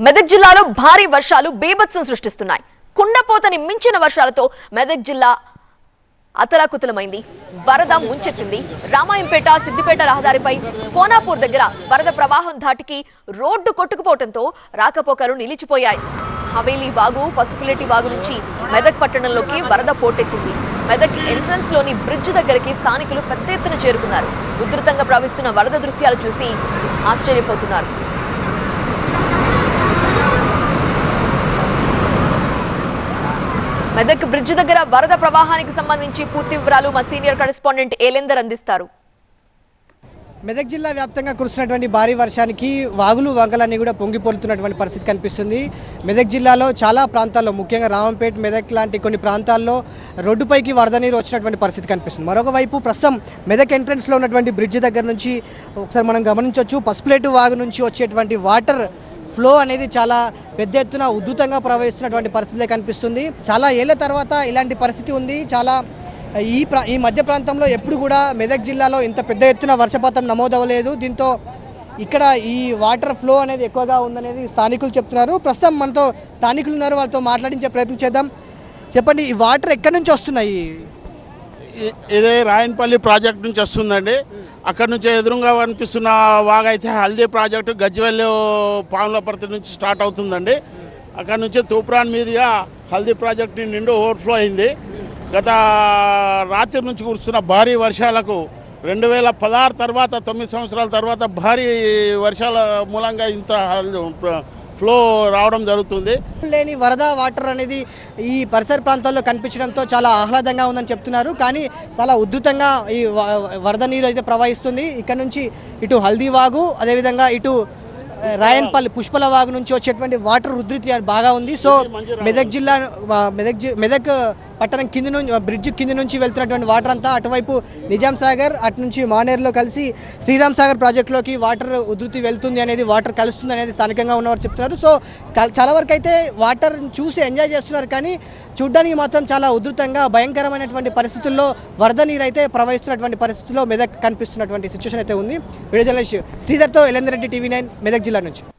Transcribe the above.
మెదక్ జిల్లాలో భారీ వర్షాలు బీభత్సం సృష్టిస్తున్నాయి. కుండపోతని మించిన వర్షాలతో మెదక్ జిల్లా అతలాకుతలమైంది. వరద ముంచెత్తింది. రామాయంపేట సిద్దిపేట రహదారిపై కోనాపూర్ దగ్గర వరద ప్రవాహం ధాటికి రోడ్డు కొట్టుకుపోవడంతో రాకపోకలు నిలిచిపోయాయి. హవేలీ వాగు పసుపులేటి వాగు నుంచి మెదక్ పట్టణంలోకి వరద పోటెత్తింది. మెదక్ ఎంట్రన్స్లోని బ్రిడ్జ్ దగ్గరికి స్థానికులు పెద్ద ఎత్తున చేరుకున్నారు. ఉధృతంగా ప్రవహిస్తున్న వరద దృశ్యాలు చూసి ఆశ్చర్యపోతున్నారు. మెదక్ బ్రిడ్జ్ దగ్గర వరద ప్రవాహానికి సంబంధించి పూర్తి వివరాలు మా సీనియర్ కరెస్పాండెంట్ ఏలేందర్ అందిస్తారు. మెదక్ జిల్లా వ్యాప్తంగా కురుస్తున్నటువంటి భారీ వర్షానికి వాగులు వంకలన్నీ కూడా పొంగిపోలుతున్నటువంటి పరిస్థితి కనిపిస్తుంది. మెదక్ జిల్లాలో చాలా ప్రాంతాల్లో ముఖ్యంగా రామంపేట్ మెదక్ లాంటి కొన్ని ప్రాంతాల్లో రోడ్డుపైకి వరద నీరు వచ్చినటువంటి పరిస్థితి కనిపిస్తుంది. మరొక వైపు ప్రస్తుతం మెదక్ ఎంట్రన్స్లో ఉన్నటువంటి బ్రిడ్జ్ దగ్గర నుంచి ఒకసారి మనం గమనించవచ్చు. పసుపులేటు వాగు నుంచి వచ్చేటువంటి వాటర్ ఫ్లో అనేది చాలా పెద్ద ఎత్తున ఉద్ధృతంగా ప్రవహిస్తున్నటువంటి పరిస్థితి కనిపిస్తుంది. చాలా ఏళ్ళ తర్వాత ఇలాంటి పరిస్థితి ఉంది. చాలా ఈ ప్రా ఈ మధ్య ప్రాంతంలో ఎప్పుడు కూడా మెదక్ జిల్లాలో ఇంత పెద్ద ఎత్తున వర్షపాతం నమోదవలేదు దీంతో ఇక్కడ ఈ వాటర్ ఫ్లో అనేది ఎక్కువగా ఉందనేది స్థానికులు చెప్తున్నారు. ప్రస్తుతం మనతో స్థానికులు ఉన్నారు. వాళ్ళతో మాట్లాడించే ప్రయత్నం చేద్దాం. చెప్పండి ఈ వాటర్ ఎక్కడి నుంచి వస్తున్నాయి? ఇదే రాయన్పల్లి ప్రాజెక్ట్ నుంచి వస్తుందండి. అక్కడ నుంచి ఎదురుగా కనిపిస్తున్న వాగైతే హల్దీ ప్రాజెక్టు గజ్వెల్లి పాములపర్తి నుంచి స్టార్ట్ అవుతుందండి. అక్కడ నుంచి తూప్రాన్ మీదుగా హల్దీ ప్రాజెక్టు నిండు ఓవర్ఫ్లో అయింది. గత రాత్రి నుంచి కురుస్తున్న భారీ వర్షాలకు రెండు వేల పదహారు తర్వాత తొమ్మిది సంవత్సరాల తర్వాత భారీ వర్షాల మూలంగా ఇంత ఫ్లో రావడం జరుగుతుంది. లేని వరద వాటర్ అనేది ఈ పరిసర ప్రాంతాల్లో కనిపించడంతో చాలా ఆహ్లాదంగా ఉందని చెప్తున్నారు. కానీ చాలా ఉధృతంగా ఈ వరద నీరు అయితే ప్రవహిస్తుంది. ఇక్కడ నుంచి ఇటు హల్దీ వాగు అదేవిధంగా ఇటు రాయన్పల్లి పుష్పల వాగు నుంచి వచ్చేటువంటి వాటర్ ఉధృతి బాగా ఉంది. సో మెదక్ జిల్లా మెదక్ జి- మెదక్ పట్టణం కింది నుంచి బ్రిడ్జ్ కింది నుంచి వెళ్తున్నటువంటి వాటర్ అంతా అటువైపు నిజాం సాగర్ అటు నుంచి మానేరులో కలిసి శ్రీరామ్ సాగర్ ప్రాజెక్టులోకి వాటర్ ఉధృతి వెళ్తుంది అనేది వాటర్ కలుస్తుంది అనేది స్థానికంగా ఉన్నవారు చెప్తున్నారు. సో చాలా వరకు అయితే వాటర్ చూసి ఎంజాయ్ చేస్తున్నారు కానీ చూడ్డానికి మాత్రం చాలా ఉధృతంగా భయంకరమైనటువంటి పరిస్థితుల్లో వరద నీరు అయితే ప్రవహిస్తున్నటువంటి పరిస్థితుల్లో మెదక్ కనిపిస్తున్నటువంటి సిచ్యువేషన్ అయితే ఉంది. విడుదల శ్రీధర్తో ఎలేందర్ రెడ్డి టీవీ నైన్ మెదక్ జిల్లా నుంచి.